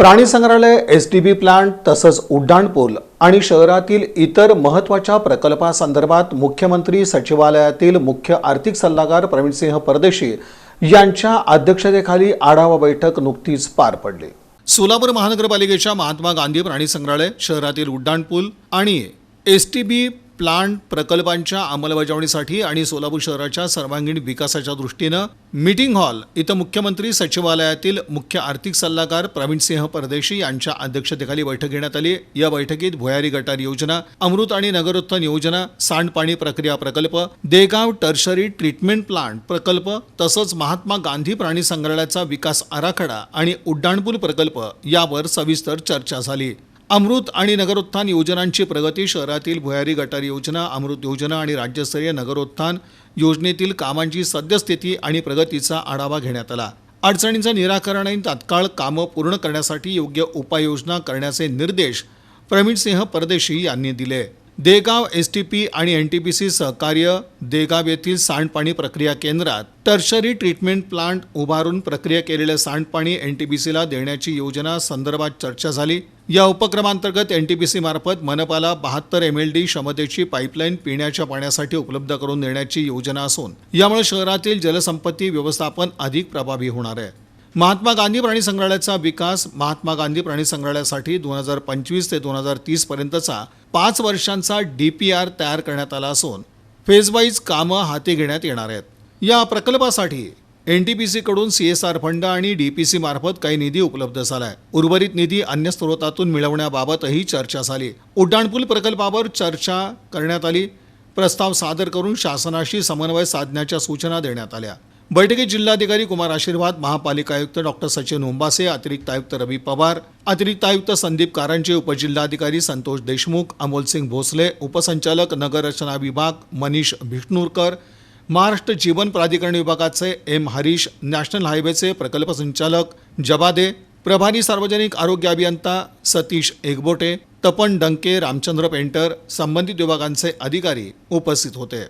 प्राणी संग्रहालय S T बी plant तसंच उड्डाणपूल आणि शहरातील इतर महत्त्वाच्या प्रकल्पासंदर्भात मुख्यमंत्री सचिवालयातील मुख्य आर्थिक सल्लागार प्रवीणसिंह परदेशी यांच्या अध्यक्षतेखाली आढावा बैठक नुकतीच पार पडली. सोलापूर महानगरपालिकेच्या महात्मा गांधी प्राणी संग्रहालय शहरातील उड्डाणपूल आणि एस टी बी प्लांट प्रकल्पांच्या अंमलबजावणीसाठी आणि सोलापूर शहराच्या सर्वांगीण विकासाच्या दृष्टीनं मीटिंग हॉल इथं मुख्यमंत्री सचिवालयातील मुख्य आर्थिक सल्लागार प्रवीणसिंह परदेशी यांच्या अध्यक्षतेखाली बैठक घेण्यात आली. या बैठकीत भुयारी गटार योजना अमृत आणि नगरोत्थान योजना सांडपाणी प्रक्रिया प्रकल्प देगाव टर्शरी ट्रीटमेंट प्लांट प्रकल्प तसंच महात्मा गांधी प्राणी संग्रहालयाचा विकास आराखडा आणि उड्डाणपूल प्रकल्प यावर सविस्तर चर्चा झाली. अमृत आणि नगरोत्थान योजनांची प्रगती शहरातील भुयारी गटार योजना अमृत योजना आणि राज्यस्तरीय नगरोत्थान योजनेतील कामांची सद्यस्थिती आणि प्रगतीचा आढावा घेण्यात आला. अडचणींचं निराकरण आणि तात्काळ कामं पूर्ण करण्यासाठी योग्य उपाययोजना करण्याचे निर्देश प्रवीणसिंह परदेशी यांनी दिले. देगाव एस टी पी आणि एन टी पी सी सहकार्य देगाव येथील सांडपाणी प्रक्रिया केंद्रात टर्शरी ट्रीटमेंट प्लांट उभारून प्रक्रिया केलेले सांडपाणी एन टी पी सीला देण्याची योजना संदर्भात चर्चा झाली. या उपक्रमांतर्गत एन टी पी सी मार्फत मनपाला बहात्तर एम एल डी क्षमतेची पाईपलाईन पिण्याच्या पाण्यासाठी उपलब्ध करून देण्याची योजना असून यामुळे शहरातील जलसंपत्ती व्यवस्थापन अधिक प्रभावी होणार आहे. महात्मा गांधी प्राणी संग्रहालयाचा विकास महात्मा गांधी प्राणी संग्रहालयासाठी दोन हजार पंचवीस ते दोन हजार तीस पर्यंतचा पाच वर्षांचा डी पी आर तयार करण्यात आला असून फेजवाईज कामं हाती घेण्यात येणार आहेत. या प्रकल्पासाठी एन टी पी सीकडून सी एस आर फंड आणि डी पी सी मार्फत काही निधी उपलब्ध झालाय. उर्वरित निधी अन्य स्रोतातून मिळवण्याबाबतही चर्चा झाली. उड्डाणपूल प्रकल्पावर चर्चा करण्यात आली. प्रस्ताव सादर करून शासनाशी समन्वय साधण्याच्या सूचना देण्यात आल्या. बैठकीत जिल्हाधिकारी कुमार आशीर्वाद महापालिका आयुक्त डॉक्टर सचिन उंबासे अतिरिक्त आयुक्त रवी पवार अतिरिक्त आयुक्त संदीप कारंजे उपजिल्हाधिकारी संतोष देशमुख अमोलसिंग भोसले उपसंचालक नगररचना विभाग मनीष भिष्णूरकर महाराष्ट्र जीवन प्राधिकरण विभागाचे एम हरीश नॅशनल हायवेचे प्रकल्प संचालक जबादे प्रभारी सार्वजनिक आरोग्य अभियंता सतीश एकबोटे तपन डंके रामचंद्र पेंटर संबंधित विभागांचे अधिकारी उपस्थित होते.